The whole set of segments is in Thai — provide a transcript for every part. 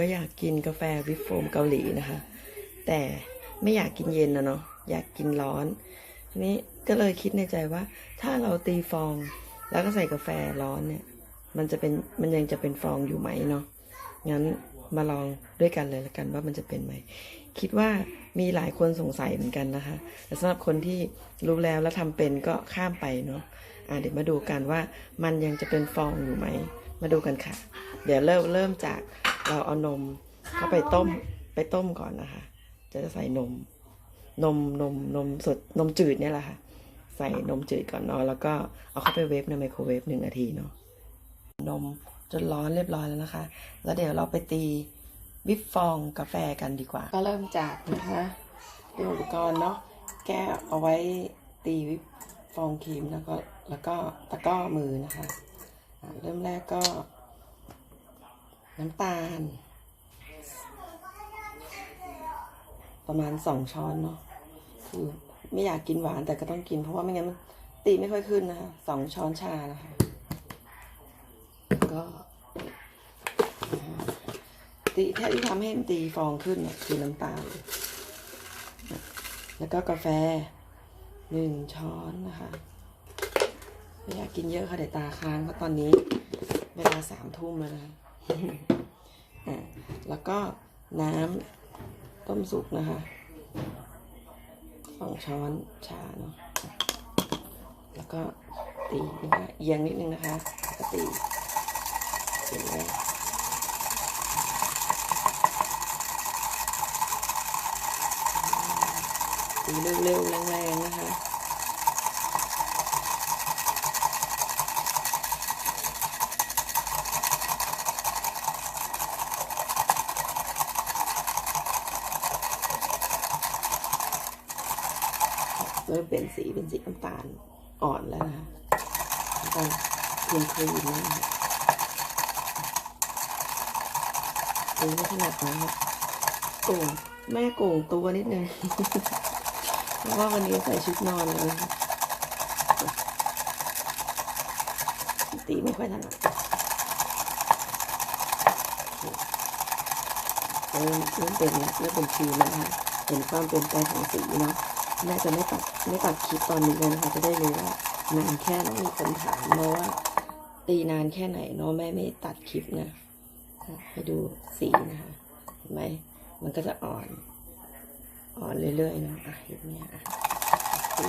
ก็อยากกินกาแฟวิปโฟมเกาหลีนะคะ แต่ไม่อยากกินเย็นนะเนาะอยากกินร้อนทีนี้ก็เลยคิดในใจว่า ถ้าเราตีฟองแล้วก็ใส่กาแฟร้อนเนี่ย มันจะเป็นมันยังจะเป็นฟองอยู่ไหมเนาะงั้นมาลองด้วยกันเลยละกันว่ามันจะเป็นไหม คิดว่ามีหลายคนสงสัยเหมือนกันนะคะแต่สำหรับคนที่รู้แล้วแล้วทำเป็นก็ข้ามไปเนาะอะเดี๋ยวมาดูกันว่ามันยังจะเป็นฟองอยู่ไหม มาดูกันค่ะ เดี๋ยวเริ่มเริ่มจาก เราเอานมเข้าไปต้มไปต้มก่อนนะคะ จะใส่นม นมนมนมสดนมจืดเนี่ยแหละค่ะ ใส่นมจืดก่อนเนาะแล้วก็เอาเข้าไปเวฟในไมโครเวฟหนึ่งนาทีเนาะนมจนร้อนเรียบร้อยแล้วนะคะ แล้วเดี๋ยวเราไปตีวิปฟองกาแฟกันดีกว่า ก็เริ่มจากนะคะเป็นอุปกรณ์เนาะแก้วเอาไว้ตีวิปฟองครีมแล้วก็แล้วก็ตะกร้อมือนะคะอ่าเริ่มแรกก็ น้ำตาล ประมาณสองช้อนเนาะคือไม่อยากกินหวานแต่ก็ต้องกิน เพราะว่าไม่งั้นมันตีไม่ค่อยขึ้นนะคะสองช้อนชานะคะ ก็ตีแค่ที่ทำให้มันตีฟองขึ้นเนี่ยคือน้ำตาล แล้วก็กาแฟหนึ่งช้อนนะคะ ไม่อยากกินเยอะค่ะเดี๋ยวตาค้างเพราะตอนนี้เวลาสามทุ่มแล้วนะ อะแล้วก็น้ำต้มสุกนะคะสองช้อนชาเนาะแล้วก็ตีนะคะเอียงนิดนึงนะคะแล้วก็ตีเห็นไหมตีเร็วๆแรงๆนะคะ เริ่มเป็นสีเป็นสีน้ำตาลอ่อนแล้วนะคะน้ำตาลครีมครีมนะคะตีไม่ขนาดนะคะโก่งแม่โก่งตัวนิดนึงเพราะว่าวันนี้ใส่ชุดนอนเลยตีไม่ค่อยถนัดเริ่มเริ่มเป็นแล้วเริ่มเป็นครีมแล้วนะคะเห็นความเปลี่ยนแปลงของสีเนาะ แม่จะไม่ตัดไม่ตัดคลิปตอนนี้เลยนะคะ จะได้รู้ว่านานแค่ไหนมีคนถามมาว่า ตีนานแค่ไหนเนาะแม่ไม่ตัดคลิปนะให้ดูสีนะคะ เห็นไหมมันก็จะอ่อน อ่อนเรื่อยๆเนาะอะเห็นไหมอะตี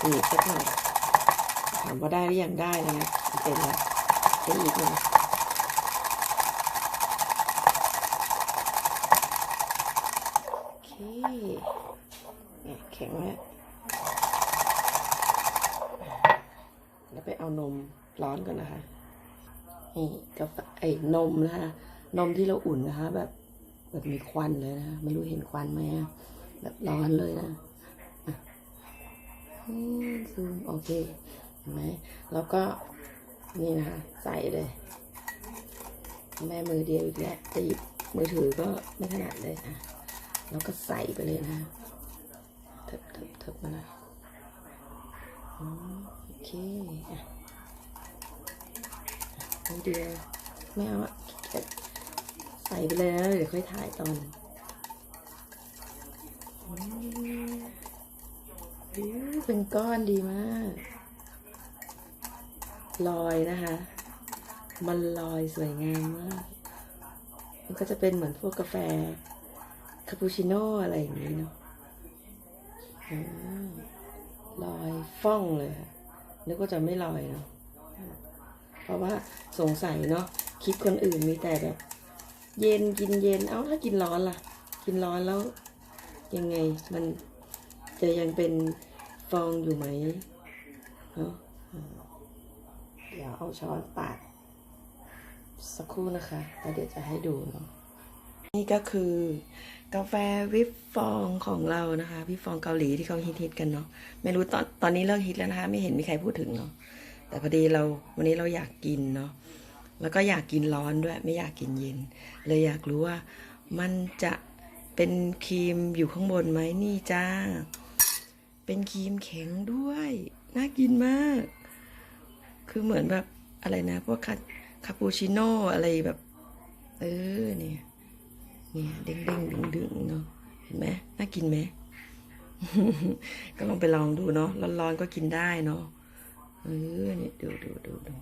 ตีสักหน่อยถามว่าได้หรือยังได้แล้วนะเป็นแล้วได้อีกหน่อยโอเค แข็งแล้วแล้วไปเอานมร้อนก่อนนะคะ นี่กาแฟไอ้นมนะคะ นมที่เราอุ่นนะคะ แบบแบบมีควันเลยนะ ไม่รู้เห็นควันไหมแบบร้อนเลยนะอะอืมซูมโอเคเห็นไหมแล้วก็นี่นะคะใส่เลย แม่มือเดียวอีกแล้วจะหยิบมือถือก็ไม่ถนัดเลยอะแล้วก็ใส่ไปเลยนะคะ เถิบเถิบเถิบมาหนะอ๋อโอเคอะนิดเดียวไม่เอาอะใส่ไปเลยนะเดี๋ยวค่อยถ่ายตอนอืมอู้เป็นก้อนดีมาก ลอยนะคะ มันลอยสวยงามมาก มันก็จะเป็นเหมือนพวกกาแฟ คาปูชิโน่อะไรอย่างนี้เนาะ ลอยฟ่องเลยค่ะนึกว่าจะไม่ลอยเนาะเพราะว่าสงสัยเนาะคลิปคนอื่นมีแต่แบบ เย็นกินเย็น เอ้าถ้ากินร้อนล่ะ กินร้อนแล้ว ยังไงมันจะยังเป็นฟองอยู่ไหมเนาะอืมเดี๋ยวเอาช้อนปาดสักครู่นะคะแล้วเดี๋ยวจะให้ดูเนาะ นี่ก็คือกาแฟวิปฟองของเรานะคะวิปฟองเกาหลีที่เขาฮิตๆกันเนาะไม่รู้ตอนตอนนี้เลิกฮิตแล้วนะคะ ไม่เห็นมีใครพูดถึงเนาะแต่พอดีเราวันนี้เราอยากกินเนาะแล้วก็อยากกินร้อนด้วย ไม่อยากกินเย็น เลยอยากรู้ว่ามันจะเป็นครีมอยู่ข้างบนไหมนี่จ้า เป็นครีมแข็งด้วย น่ากินมาก คือเหมือนแบบอะไรนะพวกคาคาปูชิโน่อะไรแบบ เออเนี่ย เนี่ยเด้งเด้งดึงดึงๆเนาะเห็นไหมน่ากินไหมก็ลองไปลองดูเนาะร้อนๆก็กินได้เนาะเออเนี่ยดูดูดูดู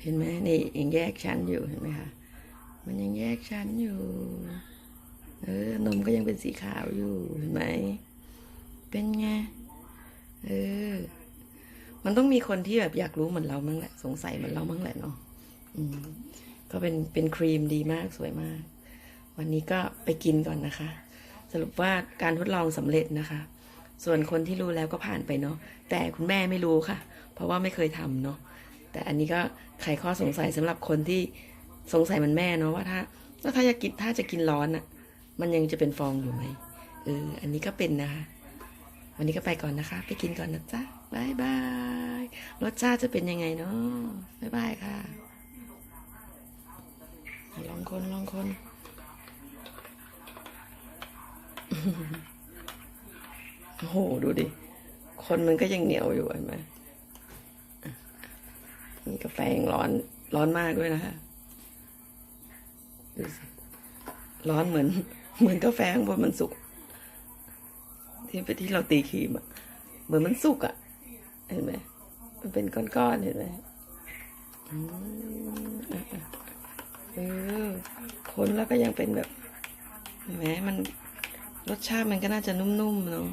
เห็นไหมนี่ยังแยกชั้นอยู่เห็นไหมคะมันยังแยกชั้นอยู่ เออนมก็ยังเป็นสีขาวอยู่เห็นไหมเป็นไงเออ มันต้องมีคนที่แบบอยากรู้เหมือนเรามั้งแหละ สงสัยเหมือนเรามั้งแหละเนาะอืม ก็เป็นเป็นครีมดีมากสวยมาก วันนี้ก็ไปกินก่อนนะคะ สรุปว่าการทดลองสำเร็จนะคะ ส่วนคนที่รู้แล้วก็ผ่านไปเนาะแต่คุณแม่ไม่รู้ค่ะ เพราะว่าไม่เคยทำเนาะแต่อันนี้ก็ไขข้อสงสัยสำหรับคนที่สงสัยมันแม่เนาะว่าถ้าแล้วถ้าจะกินถ้าจะกินร้อนอะ่ะ มันยังจะเป็นฟองอยู่ไหมเอออันนี้ก็เป็นนะคะ วันนี้ก็ไปก่อนนะคะ ไปกินก่อนนะจ๊ะบายบายรสชาติจะเป็นยังไงเนาะบายบายค่ะ ลองคนลองคนโอ้โหดูดิ คนมันก็ยังเหนียวอยู่เห็นไหมนี่กาแฟยังร้อน ร้อนมากด้วยนะคะดูสิร้อนเหมือน เหมือนกาแฟข้างบนมันสุก ที่ไปที่เราตีครีมอะเหมือนมันสุกอะเห็นไหมมันเป็นก้อนๆเห็นไหมอืมอะ เออคนแล้วก็ยังเป็นแบบเห็นไหมมันรสชาติมันก็น่าจะนุ่มๆเนาะ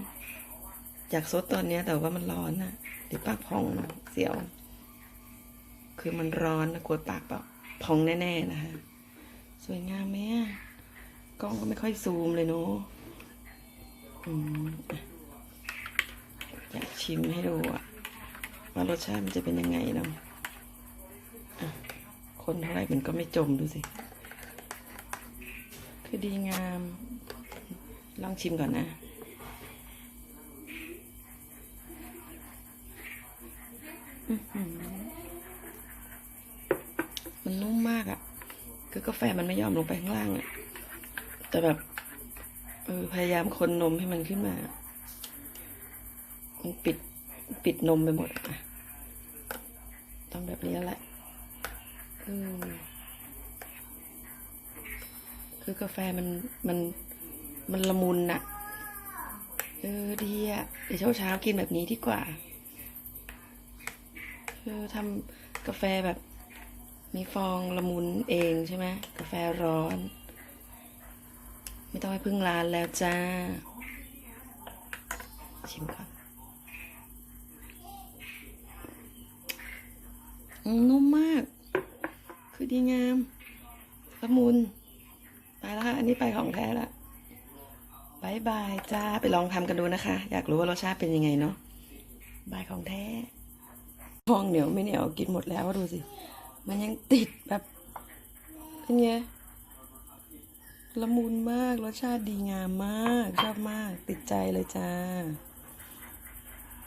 อยากซดตอนนี้แต่ว่ามันร้อนอะเดี๋ยวปากพองนะเสียว คือมันร้อนนะกลัวปากแบบพองแน่ๆนะคะสวยงามไหมกล้องก็ไม่ค่อยซูมเลยเนาะอืมอะอยากชิมให้ดูอะว่ารสชาติมันจะเป็นยังไงเนาะ คนเท่าไหร่มันก็ไม่จมดูสิ คือดีงาม ลองชิมก่อนนะ มันนุ่มมากอะ่ะ คือกาแฟมันไม่ยอมลงไปข้างล่างอะ่ะ แต่แบบ เออ พยายามคนนมให้มันขึ้นมา มันปิด ปิดนมไปหมดอะต้องแบบนี้แหละ อืมคือกาแฟมันมันมันละมุนอะเออดีอะเดี๋ยวเช้าเช้าๆกินแบบนี้ดีกว่าคือทำกาแฟแบบ มีฟองละมุนเองใช่ไหมกาแฟร้อน ไม่ต้องไปพึ่งร้านแล้วจ้า ชิมก่อนอืมนุ่มมาก ดีงามละมุนไปแล้วค่ะ อันนี้ไปของแท้ละบายบายจ้า ไปลองทำกันดูนะคะ อยากรู้ว่ารสชาติเป็นยังไงเนาะบายของแท้ฟองเหนียวไม่เหนียวกินหมดแล้วดูสิ มันยังติดแบบเป็นไงละมุนมากรสชาติดีงามมาก ชอบมากติดใจเลยจ้า